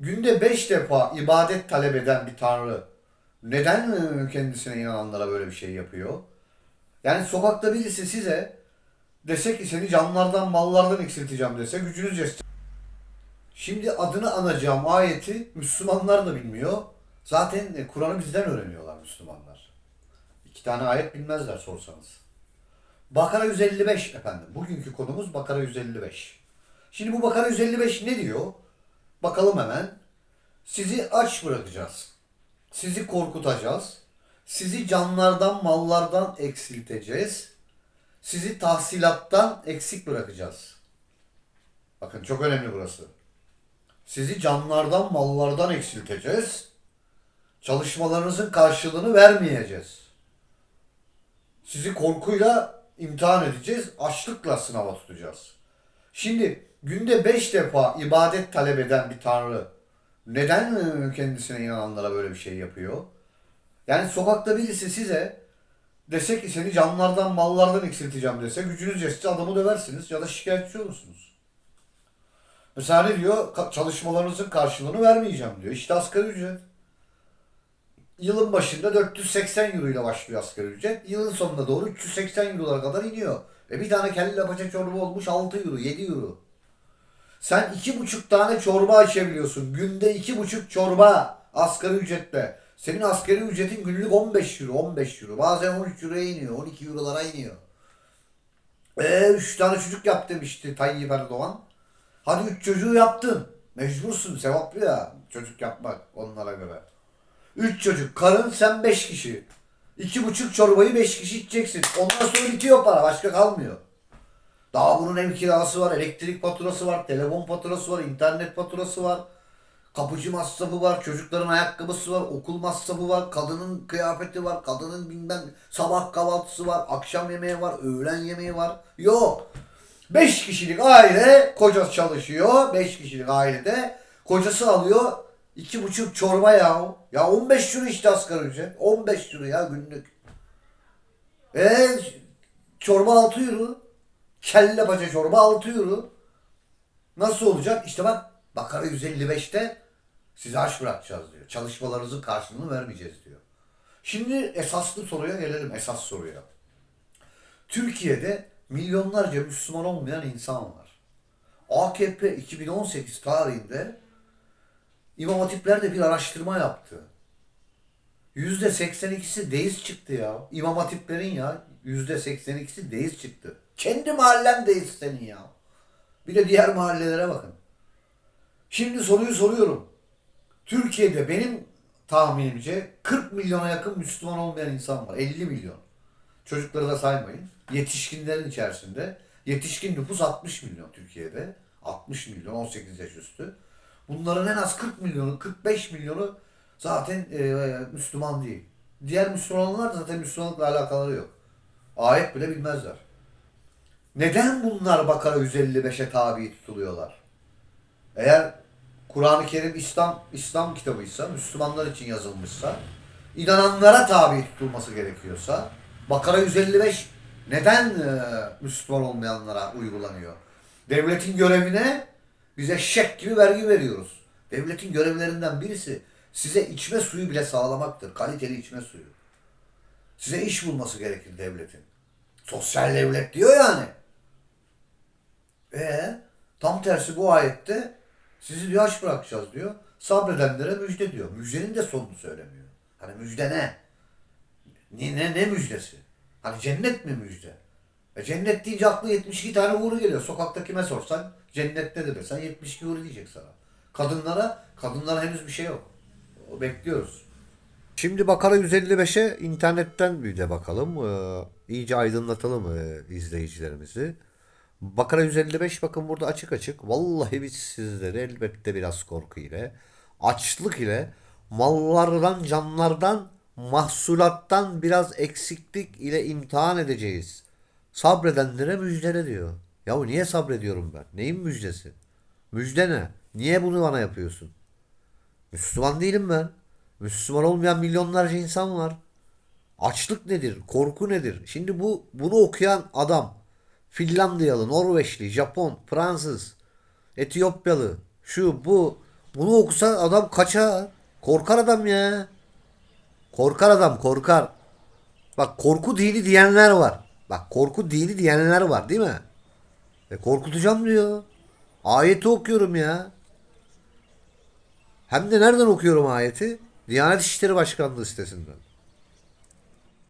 günde beş defa ibadet talep eden bir tanrı neden kendisine inananlara böyle bir şey yapıyor? Yani sokakta birisi size dese ki seni canlardan mallardan eksilteceğim dese gücünüz yetecek. Şimdi adını anacağım ayeti Müslümanlar da bilmiyor. Zaten e, Kur'an'ı bizden öğreniyorlar Müslümanlar. İki tane ayet bilmezler sorsanız. Bakara 155 efendim. Bugünkü konumuz Bakara 155. Şimdi bu Bakara 155 ne diyor? Bakalım hemen. Sizi aç bırakacağız. Sizi korkutacağız. Sizi canlardan, mallardan eksilteceğiz. Sizi tahsilattan eksik bırakacağız. Bakın çok önemli burası. Sizi canlardan, mallardan eksilteceğiz. Çalışmalarınızın karşılığını vermeyeceğiz. Sizi korkuyla imtihan edeceğiz. Açlıkla sınava tutacağız. Şimdi günde beş defa ibadet talep eden bir tanrı neden kendisine inananlara böyle bir şey yapıyor? Yani sokakta birisi size dese ki seni canlardan mallardan eksilteceğim dese gücünüz yetse adamı döversiniz ya da şikayetçi olursunuz. Mesela ne diyor? Çalışmalarınızın karşılığını vermeyeceğim diyor. İşte asgari ücret. Yılın başında 480 euro ile başlıyor asgari ücret. Yılın sonuna doğru 380 eurolara kadar iniyor. E bir tane kelle paça çorba olmuş 6 euro, 7 euro. Sen iki buçuk tane çorba içebiliyorsun. Günde iki buçuk çorba asgari ücretle. Senin asgari ücretin günlük 15 euro, 15 euro. Bazen 13 euroya iniyor, 12 eurolara iniyor. Eee 3 tane çocuk yap demişti Tayyip Erdoğan. Hadi 3 çocuğu yaptın. Mecbursun, sevaplı ya çocuk yapmak onlara göre. 3 çocuk, karın sen 5 kişi. İki buçuk çorbayı 5 kişi içeceksin. Ondan sonra bitiyor para, başka kalmıyor. Daha bunun ev kirası var, elektrik faturası var, telefon faturası var, internet faturası var. Kapıcı masrafı var, çocukların ayakkabısı var, okul masrafı var, kadının kıyafeti var, kadının bilmem sabah kahvaltısı var, akşam yemeği var, öğlen yemeği var. Yok. 5 kişilik aile, kocası çalışıyor. 5 kişilik ailede kocası alıyor iki buçuk çorba ya. Ya 15 euro işte asgari ücret. 15 euro ya günlük. E çorba 6 euro. Kelle paça çorba 6 euro. Nasıl olacak? İşte bak Bakara 155'te sizi aç bırakacağız diyor. Çalışmalarınızın karşılığını vermeyeceğiz diyor. Şimdi esaslı soruya gelelim. Esas soruya. Türkiye'de milyonlarca Müslüman olmayan insan var. AKP 2018 tarihinde İmam Hatipler'de bir araştırma yaptı. Yüzde 82'si deist çıktı ya. İmam Hatiplerin ya yüzde 82'si deist çıktı. Kendi mahallen deist senin ya. Bir de diğer mahallelere bakın. Şimdi soruyu soruyorum. Türkiye'de benim tahminimce 40 milyona yakın Müslüman olmayan insan var. 50 milyon. Çocukları da saymayın. Yetişkinlerin içerisinde. Yetişkin nüfus 60 milyon Türkiye'de. 60 milyon 18 yaş üstü. Bunların en az 40 milyonu, 45 milyonu zaten e, Müslüman değil. Diğer Müslümanlar da zaten Müslümanlıkla alakaları yok. Ayet bile bilmezler. Neden bunlar Bakara 155'e tabi tutuluyorlar? Eğer Kur'an-ı Kerim İslam İslam kitabıysa, Müslümanlar için yazılmışsa, inananlara tabi tutulması gerekiyorsa, Bakara 155 neden e, Müslüman olmayanlara uygulanıyor? Devletin görevine bize şek gibi vergi veriyoruz. Devletin görevlerinden birisi size içme suyu bile sağlamaktır. Kaliteli içme suyu. Size iş bulması gerekir devletin. Sosyal devlet diyor yani. E tam tersi bu ayette sizi diyor aç bırakacağız diyor. Sabredenlere müjde diyor. Müjdenin de sonunu söylemiyor. Hani müjde ne? Ne, ne, ne müjdesi? Hani cennet mi müjde? E cennet deyince aklına 72 tane uğru geliyor. Sokakta kime sorsan cennette de desen 72 uğru diyecek sana. Kadınlara, kadınlara henüz bir şey yok. O bekliyoruz. Şimdi Bakara 155'e internetten bir de bakalım. Ee, iyice aydınlatalım e, izleyicilerimizi. Bakara 155 bakın burada açık açık. Vallahi biz sizleri elbette biraz korku ile, açlık ile, mallardan, canlardan, mahsulattan biraz eksiklik ile imtihan edeceğiz. Sabredenlere müjdele diyor. Yahu niye sabrediyorum ben? Neyin müjdesi? Müjde ne? Niye bunu bana yapıyorsun? Müslüman değilim ben. Müslüman olmayan milyonlarca insan var. Açlık nedir? Korku nedir? Şimdi bu bunu okuyan adam Finlandiyalı, Norveçli, Japon, Fransız, Etiyopyalı, şu bu Bunu okusa adam kaçar. Korkar adam ya. Korkar adam korkar. Bak korku dini diyenler var. Bak korku dini diyenler var değil mi? E korkutacağım diyor. Ayeti okuyorum ya. Hem de nereden okuyorum ayeti? Diyanet İşleri Başkanlığı sitesinden.